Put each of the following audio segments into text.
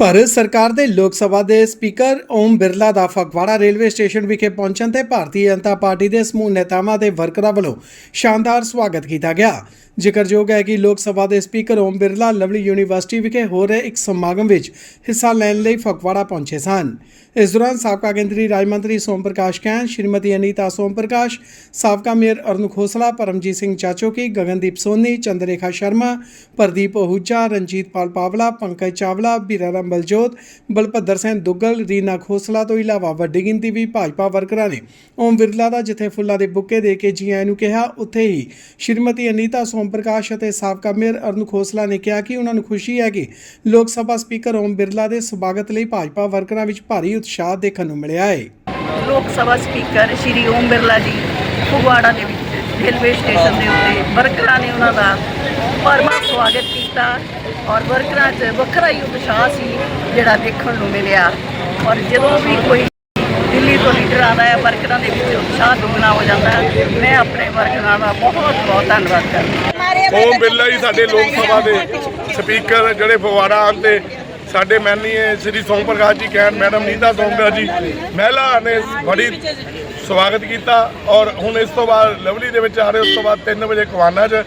ਭਾਰਤ ਸਰਕਾਰ ਦੇ ਲੋਕ ਸਭਾ ਦੇ ਸਪੀਕਰ ਓਮ ਬਿਰਲਾ ਦਾ ਫਗਵਾੜਾ ਰੇਲਵੇ ਸਟੇਸ਼ਨ ਵਿਖੇ ਪਹੁੰਚਣ ਤੇ ਭਾਰਤੀ ਜਨਤਾ ਪਾਰਟੀ ਦੇ ਸਮੂਹ ਨੇਤਾਵਾਂ ਤੇ ਵਰਕਰਾਂ ਵੱਲੋਂ ਸ਼ਾਨਦਾਰ ਸਵਾਗਤ ਕੀਤਾ ਗਿਆ। ਜ਼ਿਕਰਯੋਗ ਹੈ ਕਿ ਲੋਕ ਸਭਾ ਦੇ speaker Om Birla Lovely University ਵਿਖੇ ਹੋ ਰਹੇ ਇੱਕ ਸਮਾਗਮ ਵਿੱਚ ਹਿੱਸਾ ਲੈਣ ਲਈ ਫਗਵਾੜਾ ਪਹੁੰਚੇ ਸਨ। ਇਸ ਦੌਰਾਨ ਸਾਬਕਾ ਕੇਂਦਰੀ ਰਾਜ ਮੰਤਰੀ ਸੋਮ ਪ੍ਰਕਾਸ਼ ਕੈਨ, ਸ਼੍ਰੀਮਤੀ ਅਨੀਤਾ ਸੋਮ ਪ੍ਰਕਾਸ਼, ਸਾਬਕਾ ਮੇਅਰ ਅਰੁਣ ਖੋਸਲਾ, ਪਰਮਜੀਤ ਸਿੰਘ ਚਾਚੋਕੀ, ਗਗਨਦੀਪ ਸੋਨੀ, ਚੰਦਰੇਖਾ ਸ਼ਰਮਾ, ਪ੍ਰਦੀਪ ਅਹੂਜਾ, ਰਣਜੀਤ ਪਾਲ ਪਾਵਲਾ, ਪੰਕਜ ਚਾਵਲਾ ਬੀਰਾਰਾਮ ਬਲਜੋਤ ਬਲਪੱਦਰ ਸਿੰਘ ਦੁੱਗਲ, ਰੀਨਾ ਖੋਸਲਾ ਤੋਂ ਇਲਾਵਾ ਵੱਡੀ ਗਿਣਤੀ ਵੀ ਭਾਜਪਾ ਵਰਕਰਾਂ ਨੇ। ਓਮ ਬਿਰਲਾ ਦਾ ਜਿੱਥੇ ਫੁੱਲਾਂ ਦੇ ਬੁੱਕੇ ਦੇ ਕੇ ਜੀ ਆਇਆਂ ਨੂੰ ਕਿਹਾ, ਉੱਥੇ ਹੀ ਸ਼੍ਰੀਮਤੀ ਅਨੀਤਾ ਸੋਮ ਪ੍ਰਕਾਸ਼ ਅਤੇ ਸਾਬਕਾ ਮੇਅਰ ਅਰੁਣ ਖੋਸਲਾ ਨੇ ਕਿਹਾ ਕਿ ਉਹਨਾਂ ਨੂੰ ਖੁਸ਼ੀ ਹੈ ਕਿ ਲੋਕ ਸਭਾ ਸਪੀਕਰ ਓਮ ਬਿਰਲਾ ਦੇ ਸਵਾਗਤ ਲਈ ਭਾਜਪਾ ਵਰਕਰਾਂ ਵਿੱਚ ਭਾਰੀ ਉਤਸ਼ਾਹ ਦੇਖਣ ਨੂੰ ਮਿਲਿਆ ਹੈ। ਲੋਕ ਸਭਾ ਸਪੀਕਰ ਸ਼੍ਰੀ ਓਮ ਬਿਰਲਾ ਜੀ ਫਗਵਾੜਾ ਦੇ ਵਿੱਚ ਰੇਲਵੇ ਸਟੇਸ਼ਨ ਦੇ ਉੱਤੇ ਵਰਕਰਾਂ ਨੇ ਉਹਨਾਂ ਦਾ ਭਰਵਾਂ ਸਵਾਗਤ ਕੀਤਾ ਔਰ ਵਰਕਰਾਂ 'ਚ ਵੱਖਰਾ ਹੀ ਉਤਸ਼ਾਹ ਸੀ ਜਿਹੜਾ ਦੇਖਣ ਨੂੰ ਮਿਲਿਆ। ਔਰ ਜਦੋਂ ਵੀ ਕੋਈ ਦਿੱਲੀ ਤੋਂ ਲੀਡਰ ਆਉਂਦਾ ਹੈ, ਵਰਕਰਾਂ ਦੇ ਵਿੱਚ ਉਤਸ਼ਾਹ ਦੁੱਗਣਾ ਹੋ ਜਾਂਦਾ ਹੈ। ਮੈਂ ਆਪਣੇ ਵਰਕਰਾਂ ਦਾ ਬਹੁਤ ਬਹੁਤ ਧੰਨਵਾਦ ਕਰਦੀ ਹਾਂ। ਓਮ ਬਿਰਲਾ ਜੀ ਸਾਡੇ ਲੋਕ ਸਭਾ ਦੇ। ਸਪੀਕਰ ਜਿਹੜੇ ਫਵਾੜਾ ਆਉਣ ਤੇ ਸਾਡੇ ਮੈਨੀਏ ਸ੍ਰੀ ਸੋਮ ਪ੍ਰਕਾਸ਼ ਜੀ ਕਹਿਣ, ਮੈਡਮ ਨੀਤਾ ਸੋਮ ਪ੍ਰਕਾਸ਼ ਜੀ, ਮਹਿਲਾ ਨੇ ਬੜੀ ਸਵਾਗਤ ਕੀਤਾ ਔਰ ਹੁਣ ਇਸ ਤੋਂ ਬਾਅਦ ਲਵਲੀ ਦੇ ਵਿੱਚ ਆ ਰਹੇ, ਉਸ ਤੋਂ ਬਾਅਦ 3 ਵਜੇ ਕਵਾਨਾ 'ਚ,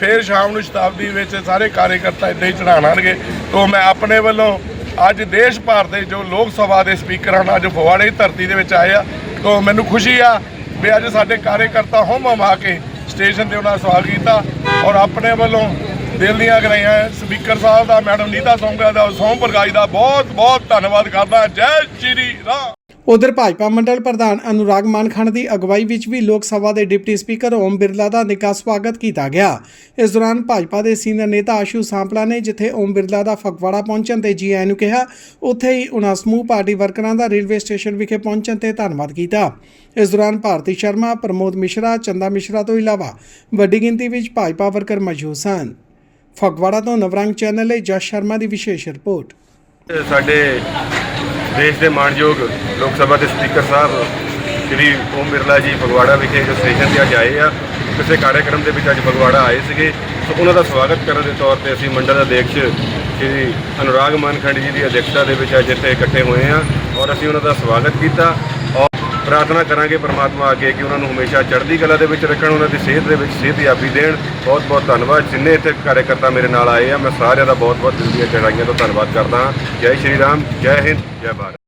ਫਿਰ ਸ਼ਾਮ ਨੂੰ ਸ਼ਤਾਬਦੀ ਵਿੱਚ ਸਾਰੇ ਕਾਰਜਕਰਤਾ ਇੱਦਾਂ ਹੀ ਚੜਾਉਣਗੇ ਤੋਂ ਮੈਂ ਆਪਣੇ ਵੱਲੋਂ ਅੱਜ ਦੇਸ਼ ਭਰ ਦੇ ਜੋ ਲੋਕ ਸਭਾ ਦੇ ਸਪੀਕਰ ਹਨ ਅੱਜ ਫਗਵਾੜੇ ਧਰਤੀ ਦੇ ਵਿੱਚ ਆਏ ਆ, ਤੋਂ ਮੈਨੂੰ ਖੁਸ਼ੀ ਆ ਵੀ ਅੱਜ ਸਾਡੇ ਕਾਰਜਕਰਤਾ ਹੋਮ ਹਮਾ ਕੇ ਸਟੇਸ਼ਨ ਤੇ ਉਹਨਾਂ ਸਵਾਗਤ ਕੀਤਾ। ਔਰ ਆਪਣੇ ਵੱਲੋਂ ਦਿਲ ਦੀਆਂ ਗਰਾਈਆਂ ਸਪੀਕਰ ਸਾਹਿਬ ਦਾ, ਮੈਡਮ ਨੀਤਾ ਸੋਂਗਾ ਦਾ, ਸੋਮ ਪ੍ਰਕਾਸ਼ ਦਾ ਬਹੁਤ ਬਹੁਤ ਧੰਨਵਾਦ ਕਰਦਾ। ਜੈ ਸ਼੍ਰੀ ਰਾਮ। ਉਧਰ ਭਾਜਪਾ ਮੰਡਲ ਪ੍ਰਧਾਨ ਅਨੁਰਾਗ ਮਾਨਖੰਡ ਦੀ ਅਗਵਾਈ ਵਿੱਚ ਵੀ ਲੋਕ ਸਭਾ ਦੇ ਡਿਪਟੀ ਸਪੀਕਰ ਓਮ ਬਿਰਲਾ ਦਾ ਨਿੱਘਾ ਸਵਾਗਤ ਕੀਤਾ ਗਿਆ। ਇਸ ਦੌਰਾਨ ਭਾਜਪਾ ਦੇ ਸੀਨੀਅਰ ਨੇਤਾ ਆਸ਼ੂ ਸਾਂਪਲਾ ਨੇ ਜਿੱਥੇ ਓਮ ਬਿਰਲਾ ਦਾ ਫਗਵਾੜਾ ਪਹੁੰਚਣ ਤੇ ਜੀ ਆਇਆਂ ਨੂੰ ਕਿਹਾ, ਉੱਥੇ ਹੀ ਉਹਨਾਂ ਸਮੂਹ ਪਾਰਟੀ ਵਰਕਰਾਂ ਦਾ ਰੇਲਵੇ ਸਟੇਸ਼ਨ ਵਿਖੇ ਪਹੁੰਚਣ ਤੇ ਧੰਨਵਾਦ ਕੀਤਾ। ਇਸ ਦੌਰਾਨ ਭਾਰਤੀ ਸ਼ਰਮਾ, ਪ੍ਰਮੋਦ ਮਿਸ਼ਰਾ, ਚੰਦਾ ਮਿਸ਼ਰਾ ਤੋਂ ਇਲਾਵਾ ਵੱਡੀ ਗਿਣਤੀ ਵਿੱਚ ਭਾਜਪਾ ਵਰਕਰ ਮੌਜੂਦ ਸਨ। ਫਗਵਾੜਾ ਤੋਂ ਨਵਰੰਗ ਚੈਨਲ ਲਈ ਜਸ ਸ਼ਰਮਾ ਦੀ ਵਿਸ਼ੇਸ਼ ਰਿਪੋਰਟ। ਸਾਡੇ ਦੇਸ਼ ਦੇ ਮਾਣਯੋਗ ਲੋਕ ਸਭਾ ਦੇ ਸਪੀਕਰ ਸਾਹਿਬ, ਸ਼੍ਰੀ ਓਮ ਬਿਰਲਾ ਜੀ ਫਗਵਾੜਾ ਵਿਖੇ ਜੋ ਸਟੇਸ਼ਨ ਤੇ ਅੱਜ ਆਏ ਆ। ਕਿਸੇ ਕਾਰਜਕ੍ਰਮ ਦੇ ਵਿੱਚ ਅੱਜ ਫਗਵਾੜਾ ਆਏ ਸੀਗੇ। ਸੋ ਉਹਨਾਂ ਦਾ ਸਵਾਗਤ ਕਰਨ ਦੇ ਤੌਰ ਤੇ ਅਸੀਂ ਮੰਡਲ ਅਧਿਕਸ਼ ਸ਼੍ਰੀ ਅਨੁਰਾਗ ਮਾਨਖੰਡ ਜੀ ਦੀ ਅਧਿਕਸ਼ਤਾ ਦੇ ਵਿੱਚ ਅੱਜ ਇੱਥੇ ਇਕੱਠੇ ਹੋਏ ਆ ਔਰ ਅਸੀਂ ਉਹਨਾਂ ਦਾ ਸਵਾਗਤ ਕੀਤਾ। ਪ੍ਰਾਰਥਨਾ ਕਰਾਂਗੇ ਪਰਮਾਤਮਾ ਅੱਗੇ ਕਿ ਉਹਨਾਂ ਨੂੰ ਹਮੇਸ਼ਾ ਚੜ੍ਹਦੀ ਕਲਾ ਦੇ ਵਿੱਚ ਰੱਖਣ, ਉਹਨਾਂ ਦੀ ਸਿਹਤ ਦੇ ਵਿੱਚ ਸਿਹਤਯਾਬੀ ਦੇਣ। ਬਹੁਤ ਬਹੁਤ ਧੰਨਵਾਦ। ਜਿੰਨੇ ਇੱਥੇ ਕਾਰਜਕਰਤਾ ਮੇਰੇ ਨਾਲ ਆਏ ਆ, ਮੈਂ ਸਾਰਿਆਂ ਦਾ ਬਹੁਤ ਬਹੁਤ ਦਿਲ ਦੀਆਂ ਚੜਾਈਆਂ ਤੋਂ ਧੰਨਵਾਦ ਕਰਦਾ ਹਾਂ। ਜੈ ਸ਼੍ਰੀ ਰਾਮ, ਜੈ ਹਿੰਦ, ਜੈ ਭਾਰਤ।